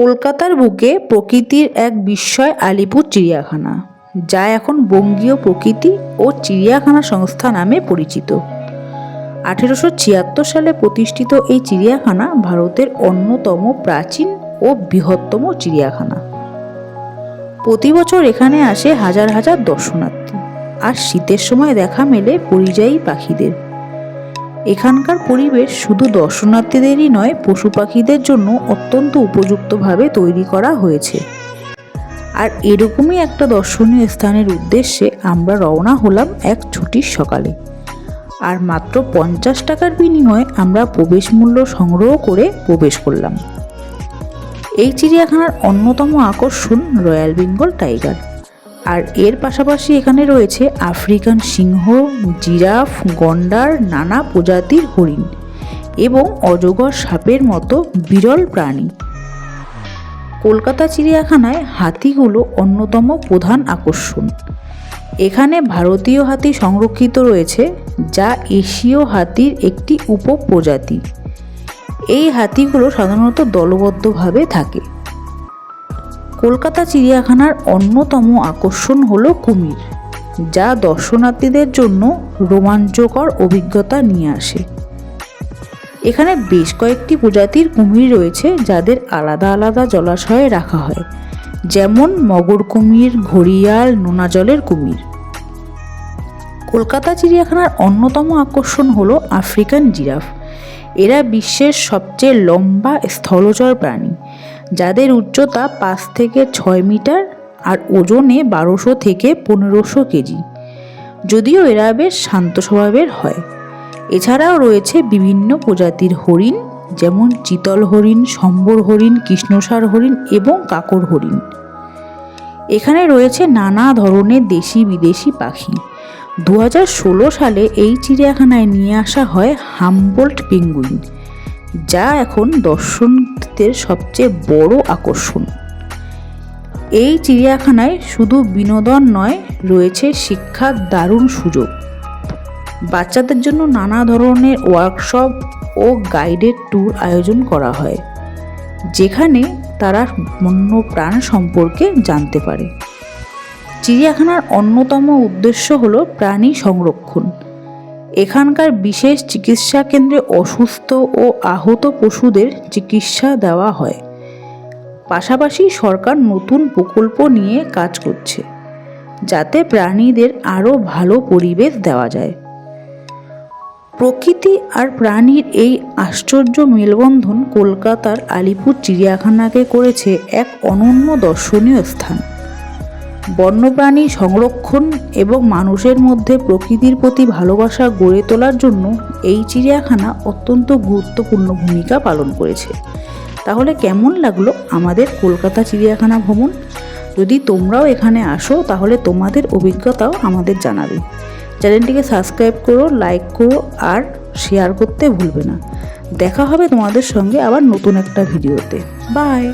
কলকাতার বুকে প্রকৃতির এক বিস্ময় আলিপুর চিড়িয়াখানা, যা এখন বঙ্গীয় প্রকৃতি ও চিড়িয়াখানা সংস্থা নামে পরিচিত। আঠেরোশো ছিয়াত্তর সালে প্রতিষ্ঠিত এই চিড়িয়াখানা ভারতের অন্যতম প্রাচীন ও বৃহত্তম চিড়িয়াখানা। প্রতি বছর এখানে আসে হাজার হাজার দর্শনার্থী, আর শীতের সময় দেখা মেলে পরিযায়ী পাখিদের। এখানকার পরিবেশ শুধু দর্শনার্থীদেরই নয়, পশু পাখিদের জন্য অত্যন্ত উপযুক্তভাবে তৈরি করা হয়েছে। আর এরকমই একটা দর্শনীয় স্থানের উদ্দেশ্যে আমরা রওনা হলাম এক ছুটির সকালে। আর মাত্র পঞ্চাশ টাকার বিনিময়ে আমরা প্রবেশ মূল্য সংগ্রহ করে প্রবেশ করলাম। এই চিড়িয়াখানার অন্যতম আকর্ষণ রয়্যাল বেঙ্গল টাইগার। আর এর পাশাপাশি এখানে রয়েছে আফ্রিকান সিংহ, জিরাফ, গন্ডার, নানা প্রজাতির হরিণ এবং অজগর সাপের মতো বিরল প্রাণী। কলকাতা চিড়িয়াখানায় হাতিগুলো অন্যতম প্রধান আকর্ষণ। এখানে ভারতীয় হাতি সংরক্ষিত রয়েছে, যা এশীয় হাতির একটি উপপ্রজাতি। এই হাতিগুলো সাধারণত দলবদ্ধভাবে থাকে। কলকাতা চিড়িয়াখানার অন্যতম আকর্ষণ হল কুমির, যা দর্শনার্থীদের জন্য রোমাঞ্চকর অভিজ্ঞতা নিয়ে আসে। এখানে বেশ কয়েকটি প্রজাতির কুমির রয়েছে যাদের আলাদা আলাদা জলাশয়ে রাখা হয়, যেমন মগর কুমির, ঘড়িয়াল, নোনা জলের কুমির। কলকাতা চিড়িয়াখানার অন্যতম আকর্ষণ হলো আফ্রিকান জিরাফ। এরা বিশ্বের সবচেয়ে লম্বা স্থলচর প্রাণী। যাদের উচ্চতা পাঁচ থেকে ছয় মিটার আর ওজনে বারোশো থেকে পনেরোশো কেজি। যদিও এরা বেশ শান্ত স্বভাবের হয়। এছাড়াও রয়েছে বিভিন্ন প্রজাতির হরিণ, যেমন চিতল হরিণ, সম্বর হরিণ, কৃষ্ণসার হরিণ এবং কাকর হরিণ। এখানে রয়েছে নানা ধরনের দেশি বিদেশি পাখি। দু হাজার ষোলো সালে এই চিড়িয়াখানায় নিয়ে আসা হয় হামবোল্ট পেঙ্গুইন। যা এখন দর্শনদের সবচেয়ে বড় আকর্ষণ। এই চিড়িয়াখানায় শুধু বিনোদন নয়, রয়েছে শিক্ষার দারুণ সুযোগ। বাচ্চাদের জন্য নানা ধরনের ওয়ার্কশপ ও গাইডেড ট্যুর আয়োজন করা হয়, যেখানে তারা বন্য প্রাণ সম্পর্কে জানতে পারে। চিড়িয়াখানার অন্যতম উদ্দেশ্য হল প্রাণী সংরক্ষণ। এখানকার বিশেষ চিকিৎসা কেন্দ্রে অসুস্থ ও আহত পশুদের চিকিৎসা দেওয়া হয়। পাশাপাশি সরকার নতুন প্রকল্প নিয়ে কাজ করছে, যাতে প্রাণীদের আরও ভালো পরিবেশ দেওয়া যায়। প্রকৃতি আর প্রাণীর এই আশ্চর্য মেলবন্ধন কলকাতার আলিপুর চিড়িয়াখানাকে করেছে এক অনন্য দর্শনীয় স্থান। বন্যপ্রাণী সংরক্ষণ এবং মানুষের মধ্যে প্রকৃতির প্রতি ভালোবাসা গড়ে তোলার জন্য এই চিড়িয়াখানা অত্যন্ত গুরুত্বপূর্ণ ভূমিকা পালন করেছে। তাহলে কেমন লাগল আমাদের কলকাতা চিড়িয়াখানা ভ্রমণ? যদি তোমরাও এখানে আসো, তাহলে তোমাদের অভিজ্ঞতাও আমাদের জানাবে। চ্যানেলটিকে সাবস্ক্রাইব করো, লাইক করো আর শেয়ার করতে ভুলবে না। দেখা হবে তোমাদের সঙ্গে আবার নতুন একটা ভিডিওতে। বাই!